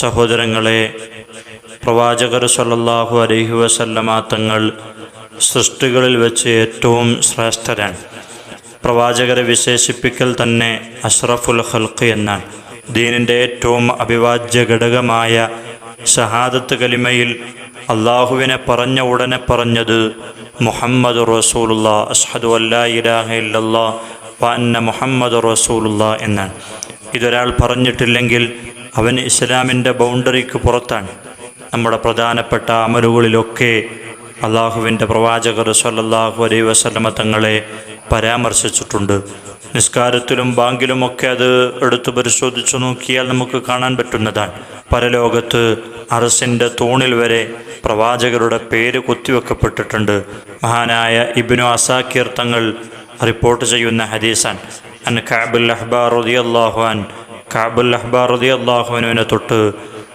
സഹോദരങ്ങളെ പ്രവാചകർ സല്ലാഹു അലൈഹി വസല്ലമ തങ്ങൾ സൃഷ്ടികളിൽ വെച്ച് ഏറ്റവും ശ്രേഷ്ഠരാണ്. പ്രവാചകരെ വിശേഷിപ്പിക്കൽ തന്നെ അഷ്റഫുൽ ഹൽക്ക് എന്നാണ്. ദീനിന്റെ ഏറ്റവും അഭിവാജ്യ ഘടകമായ ഷഹാദത്ത് കലിമയിൽ അള്ളാഹുവിനെ പറഞ്ഞ ഉടനെ പറഞ്ഞത് മുഹമ്മദ് റസൂലുള്ള അഷ്ഹദു അല്ലാ ഇലാഹ ഇല്ലല്ലാ വ അന്ന മുഹമ്മദ് റസൂലുള്ള എന്നാണ്. ഇതൊരാൾ പറഞ്ഞിട്ടില്ലെങ്കിൽ അവൻ ഇസ്ലാമിന്റെ ബൗണ്ടറിക്ക് പുറത്താണ്. നമ്മുടെ പ്രധാനപ്പെട്ട അമലുകളിലൊക്കെ അള്ളാഹുവിന്റെ പ്രവാചകർ സല്ലല്ലാഹു അലൈ വസല്ലമ തങ്ങളെ പരാമർശിച്ചിട്ടുണ്ട്. നിസ്കാരത്തിലും ബാങ്കിലുമൊക്കെ അത് എടുത്തു പരിശോധിച്ചു നോക്കിയാൽ നമുക്ക് കാണാൻ പറ്റുന്നതാണ്. പരലോകത്ത് അറസിന്റെ തൂണിൽ വരെ പ്രവാചകരുടെ പേര് കുത്തിവെക്കപ്പെട്ടിട്ടുണ്ട്. മഹാനായ ഇബിനു അസാക്കിർ തങ്ങൾ റിപ്പോർട്ട് ചെയ്യുന്ന ഹദീസാൻ അൻ കാബുൽ അഹ്ബാർ റളിയല്ലാഹു കാബുൽ അഹ്ബാർ അള്ളാഹുവിനുവിനെ തൊട്ട്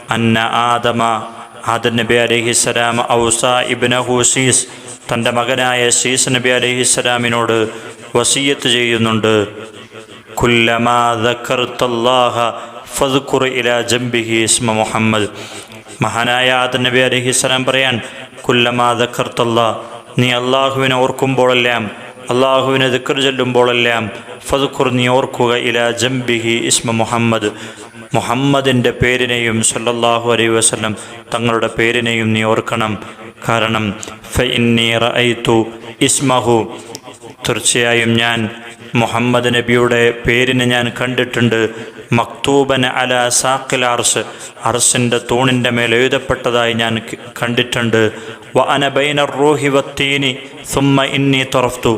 അന്ന ആദമ ആദൻ നബി അലൈഹിസ്സലാം ഔസ ഇബ്നഹു ഹുസീസ് തന്റെ മകനായ സീസ് നബി അലൈഹിസ്സലാമിനോട് വസീയത്ത് ചെയ്യുന്നുണ്ട്. മുഹമ്മദ്. മഹാനായ ആദൻ നബി അലൈഹിസ്സലാം പറയാൻ കുല്ലമാ ദക്കർത്തല്ലാ നീ അള്ളാഹുവിനെ ഓർക്കുമ്പോഴെല്ലാം അള്ളാഹുവിനെ ദിക്കർ ചൊല്ലുമ്പോഴെല്ലാം ഫതുഖുർ നീ ഓർക്കുക ഇല ജംബിഹി ഇസ്മ മുഹമ്മദ്. മുഹമ്മദിന്റെ പേരിനെയും സല്ലല്ലാഹു അലൈ വസ്ലം തങ്ങളുടെ പേരിനെയും നീ ഓർക്കണം കാരണം റഅയ്തു ഇസ്മഹു. തീർച്ചയായും ഞാൻ മുഹമ്മദ് നബിയുടെ പേരിനെ ഞാൻ കണ്ടിട്ടുണ്ട്. മക്തൂബൻ അല സാക്കിൽ അർസ് അർസിന്റെ തൂണിന്റെ മേൽ എഴുതപ്പെട്ടതായി ഞാൻ കണ്ടിട്ടുണ്ട്. വ അനബൈന റൂഹി വത്തീനി സുമ്മ ഇന്നി തുറഫ്തു.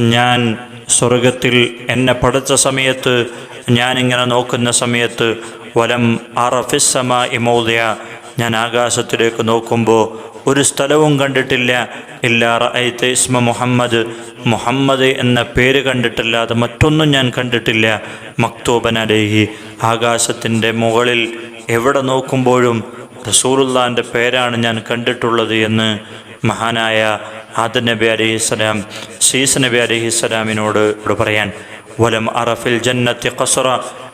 ഞാൻ സ്വർഗത്തിൽ എന്നെ പഠിച്ച സമയത്ത് ഞാനിങ്ങനെ നോക്കുന്ന സമയത്ത് വലം അറഫിസമ ഇമോദയ ഞാൻ ആകാശത്തിലേക്ക് നോക്കുമ്പോൾ ഒരു സ്ഥലവും കണ്ടിട്ടില്ല. ഇല്ലാ റഅയ്ത ഇസ്മ മുഹമ്മദ്. മുഹമ്മദ് എന്ന പേര് കണ്ടിട്ടില്ലാതെ മറ്റൊന്നും ഞാൻ കണ്ടിട്ടില്ല. മക്തൂബൻ അലേഹി. ആകാശത്തിന്റെ മുകളിൽ എവിടെ നോക്കുമ്പോഴും റസൂലുള്ളാന്റെ പേരാണ് ഞാൻ കണ്ടിട്ടുള്ളത് എന്ന് മഹാനായ ആദ നബി അലഹിസ്സലാം സീസ് നബി അലഹിസ്സലാമിനോട് പറയാൻ വലം അറഫിൽ ജന്നത്തി ഖസറ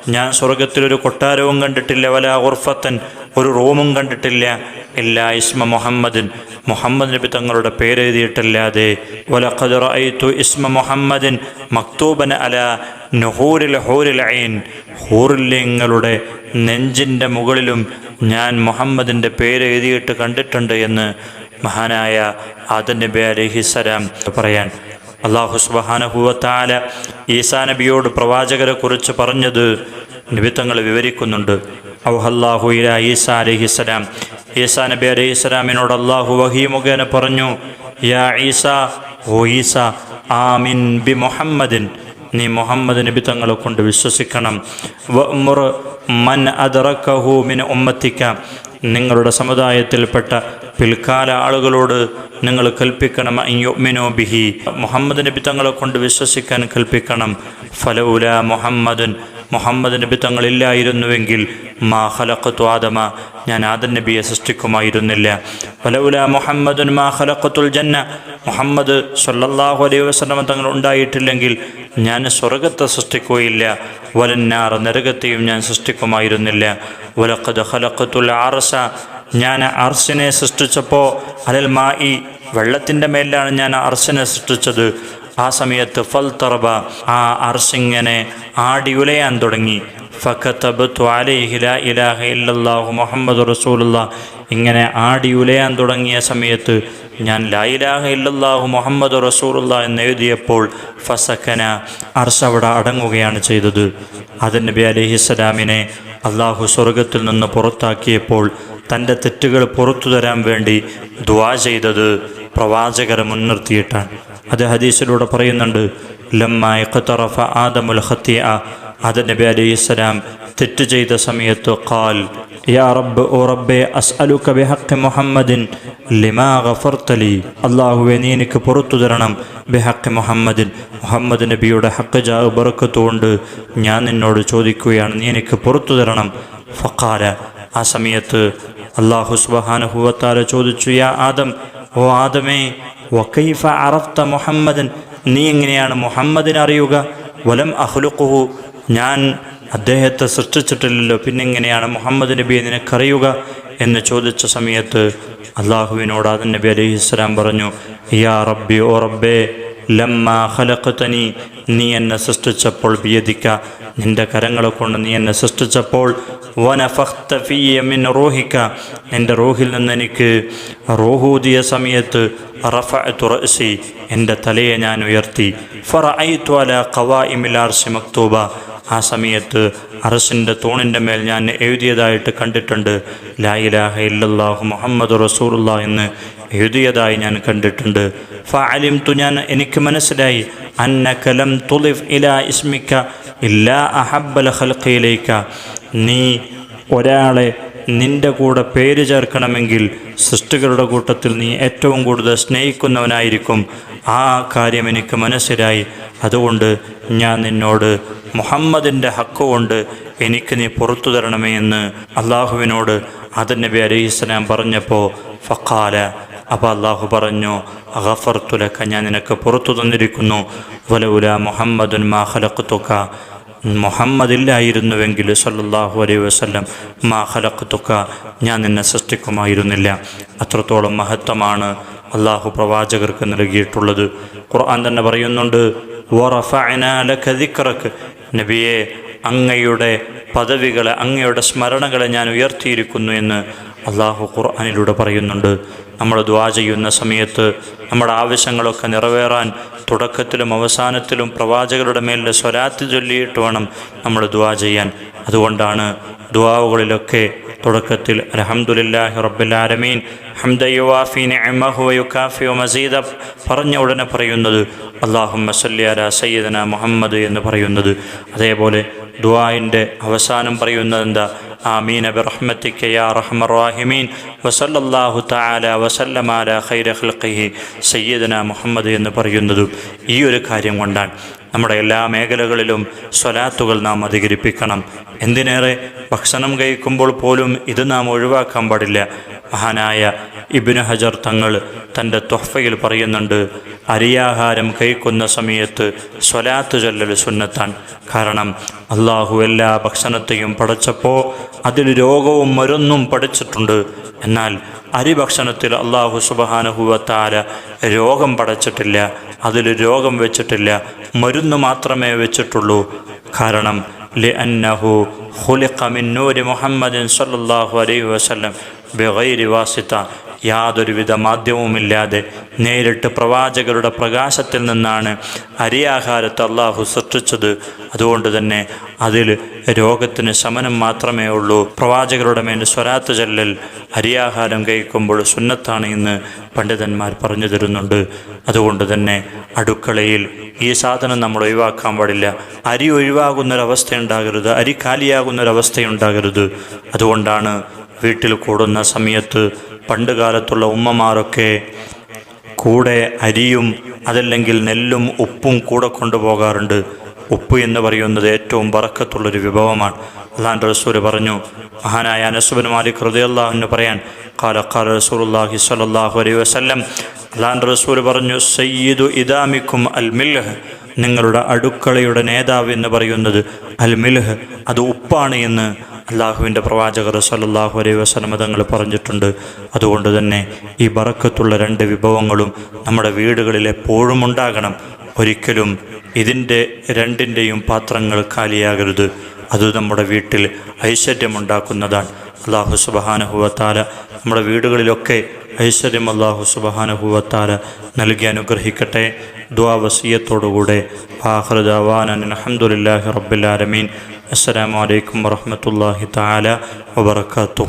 ഞാൻ സ്വർഗത്തിലൊരു കൊട്ടാരവും കണ്ടിട്ടില്ല. വല ഉർഫത്തൻ ഒരു റൂമും കണ്ടിട്ടില്ല. ഇല്ല ഇസ്മ മുഹമ്മദിൻ. മുഹമ്മദ് നബി തങ്ങളുടെ പേരെഴുതിയിട്ടല്ലാതെ. വല റഅയ്തു ഇസ്മ മുഹമ്മദിൻ മക്തൂബൻ അല നുഹൂരിൽ ഹൂരിൽ ഐൻ. ഹൂറില്യങ്ങളുടെ നെഞ്ചിന്റെ മുകളിലും ഞാൻ മുഹമ്മദിന്റെ പേര് എഴുതിയിട്ട് കണ്ടിട്ടുണ്ട് എന്ന് മഹാനായ ആദൻ നബി അലഹിസലാം പറയാൻ. അള്ളാഹു സുബാനഹുവത്താല ഈസാ നബിയോട് പ്രവാചകരെ കുറിച്ച് പറഞ്ഞത് നിബിത്തങ്ങൾ വിവരിക്കുന്നുണ്ട്. ഔഹല്ലാഹു ഈസ നബി അലഹിസ്സലാമിനോട് അള്ളാഹു വഹി മുഖേന പറഞ്ഞു യാ ഈസ ഓ ഈസ ആമിൻ ബി മുഹമ്മദിൻ. നീ മുഹമ്മദ് നബി തങ്ങളെ കൊണ്ട് വിശ്വസിക്കണം. മൻ ഉമ്മത്തിക്ക. നിങ്ങളുടെ സമുദായത്തിൽപ്പെട്ട പിൽക്കാല ആളുകളോട് നിങ്ങൾ കൽപ്പിക്കണം ബിഹി. മുഹമ്മദ് നബി തങ്ങളെ കൊണ്ട് വിശ്വസിക്കാൻ കൽപ്പിക്കണം. ഫലൗല മുഹമ്മദൻ മുഹമ്മദ് നബി തങ്ങളില്ലായിരുന്നുവെങ്കിൽ മാ ഹലക്കത്തു ആദമ ഞാൻ ആദൻ നബിയെ സൃഷ്ടിക്കുമായിരുന്നില്ല. വലവുല മുഹമ്മദുൻ മാ ഖലഖത്തുൽ ജന്ന മുഹമ്മദ് സല്ലല്ലാഹു അലൈഹി വസ്ലമ തങ്ങൾ ഉണ്ടായിട്ടില്ലെങ്കിൽ ഞാൻ സ്വർഗത്തെ സൃഷ്ടിക്കുകയില്ല. വലന്നാർ നരകത്തെയും ഞാൻ സൃഷ്ടിക്കുമായിരുന്നില്ല. വലക്കത് ഹലക്കത്തുൽ ആർസ ഞാൻ അർസിനെ സൃഷ്ടിച്ചപ്പോൾ അലൽ മാ ഈ വെള്ളത്തിന്റെ മേലാണ് ഞാൻ അർസിനെ സൃഷ്ടിച്ചത്. ആ സമയത്ത് ഫൽ തറബ ആ അർസിങ്ങനെ ആടി ഉലയാൻ തുടങ്ങി. ഫക്കത്തബ് അലൈഹി ലാ ഇലാഹ ഇല്ലാഹു മുഹമ്മദ് റസൂലുള്ള. ഇങ്ങനെ ആടി ഉലയാൻ തുടങ്ങിയ സമയത്ത് ഞാൻ ലാ ഇലാഹ ഇല്ലല്ലാഹു മുഹമ്മദ് റസൂലുള്ള എന്ന് എഴുതിയപ്പോൾ ഫസക്കന അർസ് അവിടെ അടങ്ങുകയാണ് ചെയ്തത്. അത് നബി അലിഹിസ്സലാമിനെ അള്ളാഹു സ്വർഗത്തിൽ നിന്ന് പുറത്താക്കിയപ്പോൾ തന്റെ തെറ്റുകൾ പുറത്തു തരാൻ വേണ്ടി ദ്വാ ചെയ്തത് പ്രവാചകരെ മുൻനിർത്തിയിട്ടാണ്. അത് ഹദീസിലൂടെ പറയുന്നുണ്ട് ലമ്മ ഇഖ്തറഫ ആദമുൽ ഖത്തിയ ആദ നബി അലൈഹിസ്സലാം തെറ്റ് ചെയ്ത സമയത്ത് ഖാൽ യാ റബ്ബ് ഓ റബ്ബെ അസ്അലുക ബിഹഖ് മുഹമ്മദിൻ ലിമാ ഗഫർതലി അല്ലാഹുവേ നീ എനിക്ക് പുറത്തു തരണം ബിഹഖ് മുഹമ്മദിൻ. മുഹമ്മദ് നബിയുടെ ഹക്ക് ജാ ബറക്കത്ത് കൊണ്ട് ഞാൻ നിന്നോട് ചോദിക്കുകയാണ് നീ എനിക്ക് പുറത്തു തരണം? ഫഖാല ആ സമയത്ത് അള്ളാഹു സുബഹാനുഹുവത്താല ചോദിച്ചു യാ ആദം ഓ ആദമേ വക്കൈഫ അറഫ്ത മുഹമ്മദൻ? നീ എങ്ങനെയാണ് മുഹമ്മദിനെ അറിയുക? വലം അഹ്ലുഖുഹു ഞാൻ അദ്ദേഹത്തെ സൃഷ്ടിച്ചിട്ടില്ലല്ലോ പിന്നെങ്ങനെയാണ് മുഹമ്മദ് നബിയെ നിനക്കറിയുക? എന്ന് ചോദിച്ച സമയത്ത് അള്ളാഹുവിനോട് ആദൻ നബി അലൈഹി സ്വലാം പറഞ്ഞു യാ റബ്ബി ഓ റബ്ബേ ലമ്മ ഖലഖതനി നീ എന്നെ സൃഷ്ടിച്ചപ്പോൾ ബിയദിക്ക നിന്റെ കരങ്ങളെ കൊണ്ട് നീ എന്നെ സൃഷ്ടിച്ചപ്പോൾ വനഫഖ്ത ഫിയ മിൻ റൂഹിക എന്റെ റോഹിൽ നിന്ന് എനിക്ക് റോഹൂതിയ സമയത്ത് റഅസി എന്റെ തലയെ ഞാൻ ഉയർത്തി. ഫറ ഐ ത്വാല കവാ ഇമിലാർ മക്തൂബ. ആ സമയത്ത് അറസിന്റെ തൂണിന്റെ മേൽ ഞാൻ എഴുതിയതായിട്ട് കണ്ടിട്ടുണ്ട്. ലായിലാഹ ഇല്ലാഹു മുഹമ്മദ് റസൂറുല്ല എന്ന് എഴുതിയതായി ഞാൻ കണ്ടിട്ടുണ്ട്. ഫാലിം തു ഞാൻ എനിക്ക് മനസ്സിലായി. അന്ന കലം തുലിഫ് ഇലാ ഇസ്മിക്ക ഇല്ലാ അഹബ്ബൽ ഖൽഖിയിലേക്ക നീ ഒരാളെ നിന്റെ കൂടെ പേര് ചേർക്കണമെങ്കിൽ സൃഷ്ടികളുടെ കൂട്ടത്തിൽ നീ ഏറ്റവും കൂടുതൽ സ്നേഹിക്കുന്നവനായിരിക്കും. ആ കാര്യം എനിക്ക് മനസ്സിലായി. അതുകൊണ്ട് ഞാൻ നിന്നോട് മുഹമ്മദിന്റെ ഹക്ക് കൊണ്ട് എനിക്ക് നീ പുറത്തു തരണമേ എന്ന് അള്ളാഹുവിനോട് ആദൻ നബി അലൈഹിസ്സലാം പറഞ്ഞപ്പോൾ ഫക്കാല അപ്പോൾ അള്ളാഹു പറഞ്ഞു അഗഫർത്തുലക്ക ഞാൻ നിനക്ക് പുറത്തു തന്നിരിക്കുന്നു. വലൗല മുഹമ്മദുൻ മാ ഖലഖ്തുക. മുഹമ്മദില്ലായിരുന്നുവെങ്കിൽ സല്ലാഹു അലൈ വസല്ലം മാ ഖലഖ്തുക ഞാൻ നിന്നെ സൃഷ്ടിക്കുമായിരുന്നില്ല അത്രത്തോളം മഹത്വമാണ് അള്ളാഹു പ്രവാചകർക്ക് നൽകിയിട്ടുള്ളത് ഖുർആൻ തന്നെ പറയുന്നുണ്ട്. നബിയെ അങ്ങയുടെ പദവികളെ അങ്ങയുടെ സ്മരണകളെ ഞാൻ ഉയർത്തിയിരിക്കുന്നു എന്ന് അള്ളാഹു ഖുർആാനിലൂടെ പറയുന്നുണ്ട് നമ്മൾ ദ്വാ ചെയ്യുന്ന സമയത്ത് നമ്മുടെ ആവശ്യങ്ങളൊക്കെ നിറവേറാൻ തുടക്കത്തിലും അവസാനത്തിലും പ്രവാചകരുടെ മേലിൽ സ്വലാത്ത് ചൊല്ലിയിട്ട് വേണം നമ്മൾ ദ്വാ ചെയ്യാൻ. അതുകൊണ്ടാണ് ദ്വാവുകളിലൊക്കെ തുടക്കത്തിൽ അലഹമുല്ലാഹി വയുകാഫി മസീദ പറഞ്ഞ ഉടനെ പറയുന്നത് അള്ളാഹുമ്മ സല്ലി സയ്യിദന മുഹമ്മദ് എന്ന് പറയുന്നത്. അതേപോലെ ദുആഇന്റെ അവസാനം പറയുന്നത് എന്താ ആമീൻ ബിറഹ്മത്തിക യാ റഹ്മർ റാഹിമീൻ. വസല്ലല്ലാഹു തആല വസല്ലമ അല ഖൈര ഖൽഖിഹി. സയ്യിദന മുഹമ്മദ് എന്ന് പറയുന്നതും ഈ ഒരു കാര്യം കൊണ്ടാണ്. നമ്മുടെ എല്ലാ മേഖലകളിലും സ്വലാത്തുകൾ നാം അധികരിപ്പിക്കണം. എന്തിനേറെ ഭക്ഷണം കഴിക്കുമ്പോൾ പോലും ഇത് നാം ഒഴിവാക്കാൻ പാടില്ല. മഹാനായ ഇബിന് ഹജർ തങ്ങൾ തന്റെ തൊഹഫയിൽ പറയുന്നുണ്ട് അരിയാഹാരം കഴിക്കുന്ന സമയത്ത് സ്വലാത്ത് ചൊല്ലൽ സുന്നത്താണ്. കാരണം അള്ളാഹു എല്ലാ ഭക്ഷണത്തെയും പഠിച്ചപ്പോൾ അതിൽ രോഗവും മരുന്നും പഠിച്ചിട്ടുണ്ട്. എന്നാൽ അരി ഭക്ഷണത്തിൽ അള്ളാഹു സുബഹാനുഹുവത്താല രോഗം പടച്ചിട്ടില്ല അതിൽ രോഗം വെച്ചിട്ടില്ല മരുന്ന് മാത്രമേ വെച്ചിട്ടുള്ളൂ. കാരണം ലി അന്നഹു മിൻ നൂരി മുഹമ്മദിൻ സല്ലല്ലാഹു അലൈഹി വസല്ലം ബിഗൈരി വാസിത. യാതൊരുവിധ മാധ്യമവുമില്ലാതെ നേരിട്ട് പ്രവാചകരുടെ പ്രകാശത്തിൽ നിന്നാണ് അരിയാഹാരത്തെ അള്ളാഹു സൃഷ്ടിച്ചത്. അതുകൊണ്ട് തന്നെ അതിൽ രോഗത്തിന് ശമനം മാത്രമേ ഉള്ളൂ. പ്രവാചകരുടെ മേൽ സ്വരാത്ത് ചെല്ലൽ അരിയാഹാരം കഴിക്കുമ്പോൾ സുന്നത്താണ് എന്ന് പണ്ഡിതന്മാർ പറഞ്ഞു തരുന്നുണ്ട്. അതുകൊണ്ട് തന്നെ അടുക്കളയിൽ ഈ സാധനം നമ്മൾ ഒഴിവാക്കാൻ പാടില്ല. അരി ഒഴിവാകുന്നൊരവസ്ഥ ഉണ്ടാകരുത് അരി കാലിയാകുന്നൊരവസ്ഥയുണ്ടാകരുത്. അതുകൊണ്ടാണ് വീട്ടിൽ കൂടുന്ന സമയത്ത് പണ്ട് കാലത്തുള്ള ഉമ്മമാരൊക്കെ കൂടെ അരിയും അതല്ലെങ്കിൽ നെല്ലും ഉപ്പും കൂടെ കൊണ്ടുപോകാറുണ്ട്. ഉപ്പ് എന്ന് പറയുന്നത് ഏറ്റവും വറക്കത്തുള്ളൊരു വിഭവമാണ്. അള്ളാൻ റസൂൽ പറഞ്ഞു മഹാനായ അനസുബൻ മാലിക് ഹൃദയല്ലാഹുവിന് പറയാൻ കാല കാല റസൂലുല്ലാഹി സ്വല്ലല്ലാഹു അലൈഹി വസല്ലം. അള്ളാൻ റസൂൽ പറഞ്ഞു സയ്യിദു ഇദാമിക്കും അൽ മിൽഹ്. നിങ്ങളുടെ അടുക്കളയുടെ നേതാവ് എന്ന് പറയുന്നത് അൽ മിൽഹ്. അത് ഉപ്പാണ് എന്ന് അള്ളാഹുവിന്റെ പ്രവാചകർ സല്ലാഹു അലൈ വസനമതങ്ങൾ തങ്ങൾ പറഞ്ഞിട്ടുണ്ട്. അതുകൊണ്ട് തന്നെ ഈ ബറക്കത്തുള്ള രണ്ട് വിഭവങ്ങളും നമ്മുടെ വീടുകളിൽ എപ്പോഴും ഉണ്ടാകണം. ഒരിക്കലും ഇതിന്റെ രണ്ടിന്റെയും പാത്രങ്ങൾ കാലിയാകരുത്. അത് നമ്മുടെ വീട്ടിൽ ഐശ്വര്യമുണ്ടാക്കുന്നതാണ്. അള്ളാഹു സുബഹാനഹുവത്താല നമ്മുടെ വീടുകളിലൊക്കെ ഐശ്വര്യം അള്ളാഹു സുബഹാനഹുവത്താല നൽകി അനുഗ്രഹിക്കട്ടെ. ദ്വാവസീയത്തോടുകൂടെ ആഹ്റദാവാൻ അലഹമുല്ലാഹി റബ്ബുലാലമീൻ അസ്സലാമു അലൈക്കും വറഹമത്തല്ലാഹി താല വബർക്കാത്തു